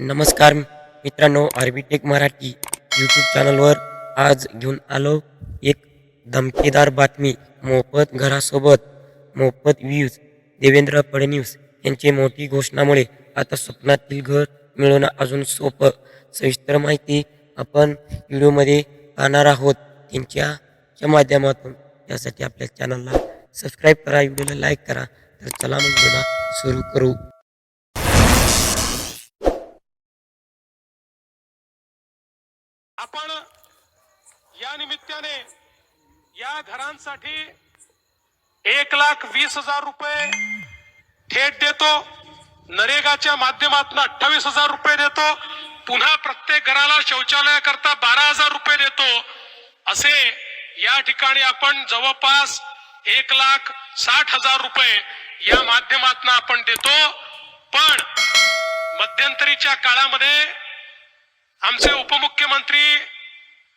नमस्कार मित्रांनो आर्बिटेक मराठी यूट्यूब चॅनलवर आज घेऊन आलो एक धमकीदार बातमी. मोफत घरासोबत मोफत व्ह्यूज देवेंद्र फडणवीस यांची मोठी घोषणामुळे आता स्वप्नातील घर मिळवणं अजून सोपं. सविस्तर माहिती आपण व्हिडिओमध्ये पाहणार आहोत. त्यांच्या माध्यमातून. यासाठी आपल्या चॅनलला सबस्क्राईब करा व्हिडिओला लाईक करा. तर चला मग व्हिडिओला सुरू करू. आपण या निमित्ताने या घरांसाठी एक लाख वीस हजार रुपये थेट देतो. नरेगाच्या माध्यमातून अठ्ठावीस हजार रुपये देतो. पुन्हा प्रत्येक घराला शौचालयाकरता बारा हजार रुपये देतो. असे या ठिकाणी आपण जवळपास एक लाख साठ हजार रुपये या माध्यमातून आपण देतो. पण मध्यंतरीच्या काळामध्ये आमचे उपमुख्य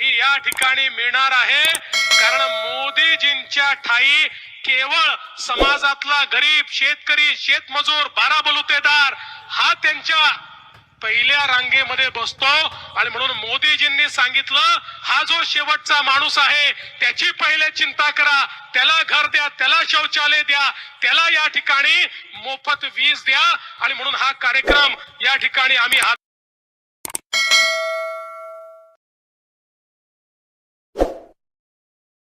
ही या ठिकाणी मिळणार आहे. कारण मोदीजींच्या ठाई केवळ समाजातला गरीब शेतकरी शेतमजूर बारा बलुतेदार हा त्यांच्या पहिल्या रांगेमध्ये बसतो. आणि म्हणून मोदीजींनी सांगितलं हा जो शेवटचा माणूस आहे त्याची पहिले चिंता करा. त्याला घर द्या त्याला शौचालय द्या त्याला या ठिकाणी मोफत वीज द्या. आणि म्हणून हा कार्यक्रम या ठिकाणी आम्ही हा